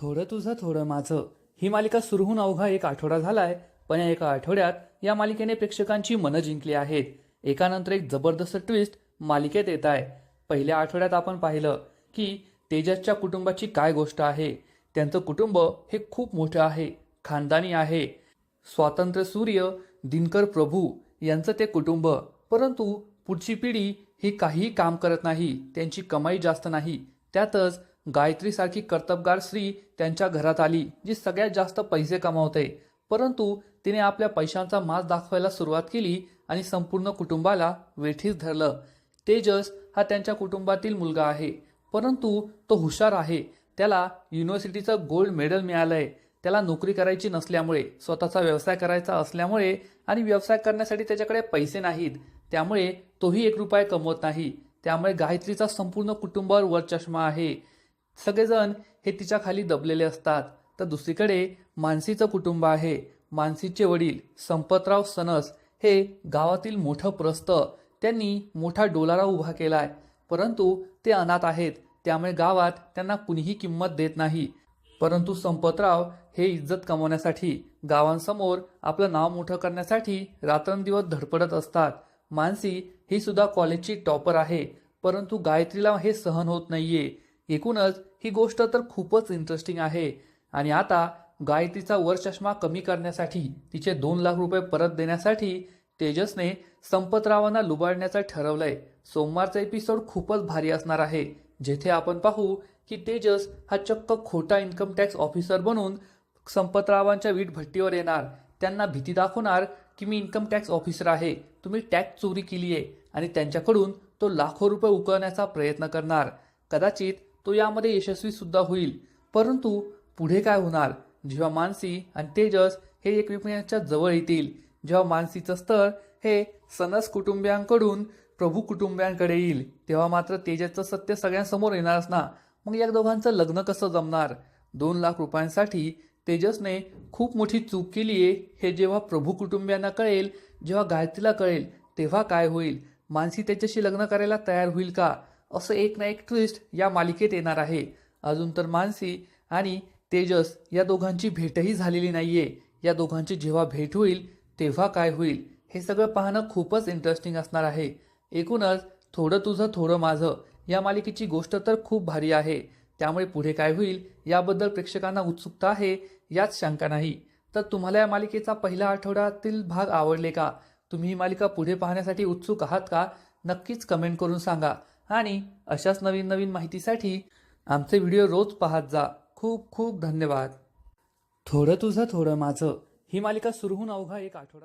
थोडं तुझं थोडं माझं. ही मालिका सुरू होऊन अवघा एक आठवडा झालाय पण या एका आठवड्यात या मालिकेने प्रेक्षकांची मनं जिंकली आहेत. एकानंतर एक जबरदस्त ट्विस्ट मालिकेत येत आहे पहिल्या आठवड्यात आपण पाहिलं की तेजसच्या कुटुंबाची काय गोष्ट आहे? त्यांचं कुटुंब हे खूप मोठं आहे खानदानी आहे. स्वातंत्र्य सूर्य दिनकर प्रभू यांचं ते कुटुंब. परंतु पुढची पिढी ही काहीही काम करत नाही त्यांची कमाई जास्त नाही. त्यातच गायत्रीसारखी कर्तबगार स्त्री त्यांच्या घरात आली जी सगळ्यात जास्त पैसे कमावते. परंतु तिने आपल्या पैशांचा मास दाखवायला सुरुवात केली आणि संपूर्ण कुटुंबाला वेठीस धरलं. तेजस हा त्यांच्या कुटुंबातील मुलगा आहे. परंतु तो हुशार आहे. त्याला युनिव्हर्सिटीचं गोल्ड मेडल मिळालंय. त्याला नोकरी करायची नसल्यामुळे स्वतःचा व्यवसाय करायचा असल्यामुळे आणि व्यवसाय करण्यासाठी त्याच्याकडे पैसे नाहीत. त्यामुळे तोही एक रुपया कमवत नाही. त्यामुळे गायत्रीचा संपूर्ण कुटुंबावर वर चष्मा आहे. सगळेजण हे तिच्या खाली दबलेले असतात. तर दुसरीकडे मानसीचं कुटुंब आहे. मानसीचे वडील संपतराव सनस हे गावातील मोठं प्रस्थ त्यांनी मोठा डोलारा उभा केलाय. परंतु ते अनाथ आहेत. त्यामुळे गावात त्यांना कुणीही किंमत देत नाही. परंतु संपतराव हे इज्जत कमवण्यासाठी गावांसमोर आपलं नाव मोठं करण्यासाठी रात्रंदिवस धडपडत असतात. मानसी ही सुद्धा कॉलेजची टॉपर आहे. परंतु गायत्रीला हे सहन होत नाहीये. एकूणच ही गोष्ट तर खूपच इंटरेस्टिंग आहे. आणि आता गायत्रीचा वर चष्मा कमी करण्यासाठी तिचे दोन लाख रुपये परत देण्यासाठी तेजसने संपतरावांना लुबाडण्याचं ठरवलंय. सोमवारचा एपिसोड खूपच भारी असणार आहे. जेथे आपण पाहू की तेजस हा चक्क खोटा इन्कम टॅक्स ऑफिसर बनून संपतरावांच्या वीट भट्टीवर येणार. त्यांना भीती दाखवणार की मी इन्कम टॅक्स ऑफिसर आहे. तुम्ही टॅक्स चोरी केली आहे आणि त्यांच्याकडून तो लाखो रुपये उकळण्याचा प्रयत्न करणार. कदाचित तो यामध्ये यशस्वी सुद्धा होईल. परंतु पुढे काय होणार? जेव्हा मानसी आणि तेजस हे एकमेकांच्या जवळ येतील जेव्हा मानसीचं स्तर हे सनस कुटुंबियांकडून प्रभू कुटुंबियांकडे येईल तेव्हा मात्र तेजसचं सत्य सगळ्यांसमोर येणारच ना? मग या दोघांचं लग्न कसं जमणार? दोन लाख रुपयांसाठी तेजसने खूप मोठी चूक केली आहे. हे जेव्हा प्रभू कुटुंबियांना कळेल जेव्हा गायत्रीला कळेल तेव्हा काय होईल? मानसी त्याच्याशी लग्न करायला तयार होईल का? असं एक ना एक ट्विस्ट या मालिकेत येणार आहे. अजून तर मानसी आणि तेजस या दोघांची भेटही झालेली नाहीये. या दोघांची जेव्हा भेट होईल तेव्हा काय होईल? हे सगळं पाहणं खूपच इंटरेस्टिंग असणार आहे. एकूणच थोडं तुझं थोडं माझं. या मालिकेची गोष्ट तर खूप भारी आहे. त्यामुळे पुढे काय होईल याबद्दल प्रेक्षकांना उत्सुकता आहे यात शंका नाही. तर तुम्हाला या मालिकेचा पहिल्या आठवड्यातील भाग आवडले का? तुम्ही ही मालिका पुढे पाहण्यासाठी उत्सुक आहात का? नक्कीच कमेंट करून सांगा. आणि अशाच नवीन नवीन माहितीसाठी आमचे व्हिडिओ रोज पाहत जा. खूप खूप धन्यवाद. थोडं तुझं थोडं माझं. ही मालिका सुरू होऊन अवघा एक आठवडा